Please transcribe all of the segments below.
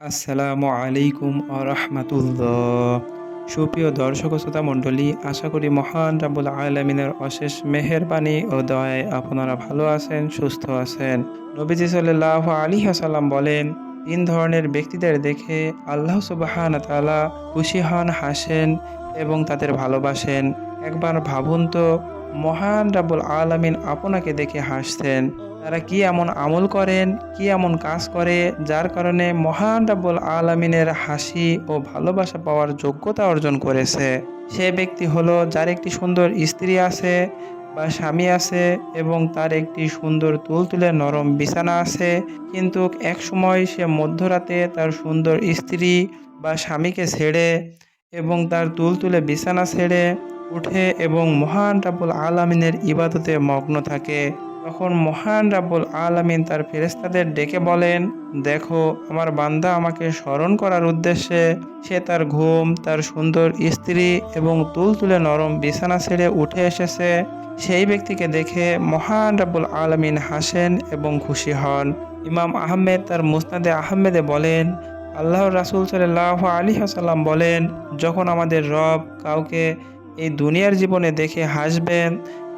আসসালামু আলাইকুম আরহামাতুল্লাহ সুপ্রিয় দর্শক শ্রোতা মণ্ডলী, আশা করি মহান রাবুল আলমিনের অশেষ মেহেরবানি ও দয়ায় আপনারা ভালো আছেন, সুস্থ আছেন। নবীজি সাল্লাহ আলী হাসাল্লাম বলেন, তিন ধরনের ব্যক্তিদের দেখে আল্লাহ সুবাহান তালা খুশি হন, হাসেন এবং তাদের ভালোবাসেন। একবার ভাবুন তো, মহান রাবুল আলমিন আপনাকে দেখে হাসছেন। তারা কি এমন আমল করেন, কি এমন কাজ করে, যার কারণে মহান রাব্বুল আলমিনের হাসি ও ভালোবাসা পাওয়ার যোগ্যতা অর্জন করেছে? সে ব্যক্তি হলো যার একটি সুন্দর স্ত্রী আছে বা স্বামী আছে এবং তার একটি সুন্দর তুলতুলে নরম বিছানা আছে। কিন্তু এক সময় সে মধ্যরাতে তার সুন্দর স্ত্রী বা স্বামীকে ছেড়ে এবং তার তুলতুলে বিছানা ছেড়ে উঠে এবং মহান রাব্বুল আলমিনের ইবাদতে মগ্ন থাকে। তখন মহান রাব্বুল আলামিন তার ফেরেস্তাদের ডেকে বলেন, দেখো, আমার বান্দা আমাকে স্মরণ করার উদ্দেশ্যে সে তার ঘুম, তার সুন্দর স্ত্রী এবং তুলতুলে নরম বিছানা ছেড়ে উঠে এসেছে। সেই ব্যক্তিকে দেখে মহান রাব্বুল আলামিন হাসেন এবং খুশি হন। ইমাম আহমেদ তার মুস্তাদে আহমেদে বলেন আল্লাহ রাসুল সাল্লাহ আলী হাসাল্লাম বলেন, যখন আমাদের রব কাউকে এই দুনিয়ার জীবনে দেখে হাসবেন,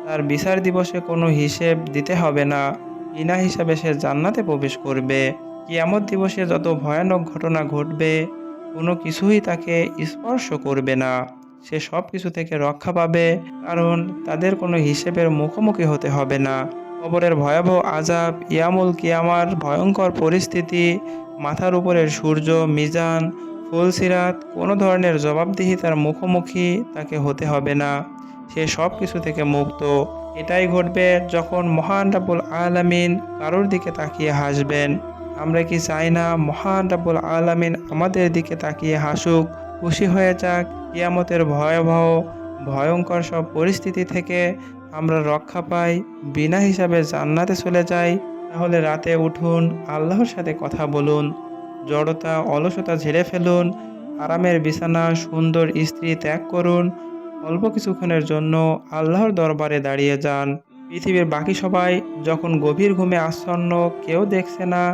তার বিচার দিবসে কোনো হিসেব দিতে হবে না। বিনা হিসাবে সে জান্নাতে প্রবেশ করবে। কিয়ামত দিবসে যত ভয়ানক ঘটনা ঘটবে, কোনো কিছুই তাকে স্পর্শ করবে না। সে সব কিছু থেকে রক্ষা পাবে, কারণ তাদের কোনো হিসেবের মুখোমুখি হতে হবে না। কবরের ভয়াবহ আজাব ইয়ামুল কিয়ামার ভয়ঙ্কর পরিস্থিতি, মাথার উপরের সূর্য, মিজান ফুলসিরাত কোনো ধরনের জবাবদিহিতার মুখোমুখি তাকে হতে হবে না। সে সব কিছু থেকে মুক্ত। এটাই ঘটবে যখন মহান রাবুল আলামিন কারোর দিকে তাকিয়ে হাসবেন। আমরা কি চাই না মহান রাবুল আলামিন আমাদের দিকে তাকিয়ে হাসুক? খুশি হয়ে যাক কিয়ামতের ভয়াবহ, ভয়ঙ্কর সব পরিস্থিতি থেকে আমরা রক্ষা পাই, বিনা হিসাবে জান্নাতে চলে যাই। তাহলে রাতে উঠুন, আল্লাহর সাথে কথা বলুন। জড়তা অলসতা ঝেড়ে ফেলুন, আরামের বিছানা, সুন্দর স্ত্রী ত্যাগ করুন। অল্প কিছুক্ষণের জন্য আল্লাহর দরবারে দাঁড়িয়ে যান। পৃথিবীর বাকি সবাই যখন গভীর ঘুমে আচ্ছন্ন কেউ দেখছে না,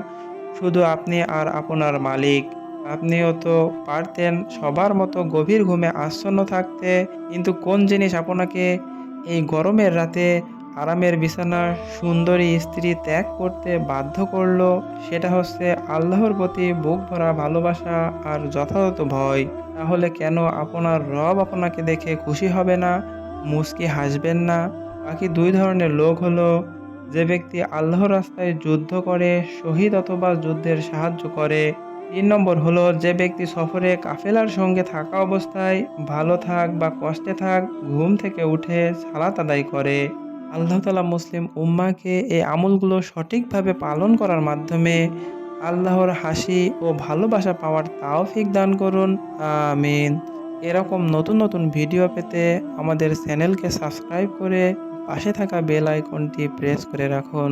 শুধু আপনি আর আপনার মালিক। আপনিও তো পারতেন সবার মতো গভীর ঘুমে আচ্ছন্ন থাকতে, কিন্তু কোন জিনিস আপনাকে এই গরমের রাতে আরামের বিছানা সুন্দরী স্ত্রী ত্যাগ করতে বাধ্য করল। সেটা হচ্ছে আল্লাহর প্রতি বুক ভরা ভালোবাসা আর যথাযথ ভয়। তাহলে কেন আপনার রব আপনাকে দেখে খুশি হবে না? মুস্কি হাসবেন না? বাকি দুই ধরনের লোক হলো, যে ব্যক্তি আল্লাহর রাস্তায় যুদ্ধ করে, শহীদ অথবা যুদ্ধের সাহায্য করে। তিন নম্বর হলো, যে ব্যক্তি সফরে কাফেলার সঙ্গে থাকা অবস্থায় ভালো থাক বা কষ্টে থাক, ঘুম থেকে উঠে সালাত আদায় করে। আল্লাহ তালা মুসলিম উম্মাকে এই আমলগুলো সঠিকভাবে পালন করার মাধ্যমে আল্লাহর হাসি ও ভালোবাসা পাওয়ার তাওফিক দান করুন। আমিন। এরকম নতুন নতুন ভিডিও পেতে আমাদের চ্যানেলকে সাবস্ক্রাইব করে পাশে থাকা বেল আইকনটি প্রেস করে রাখুন।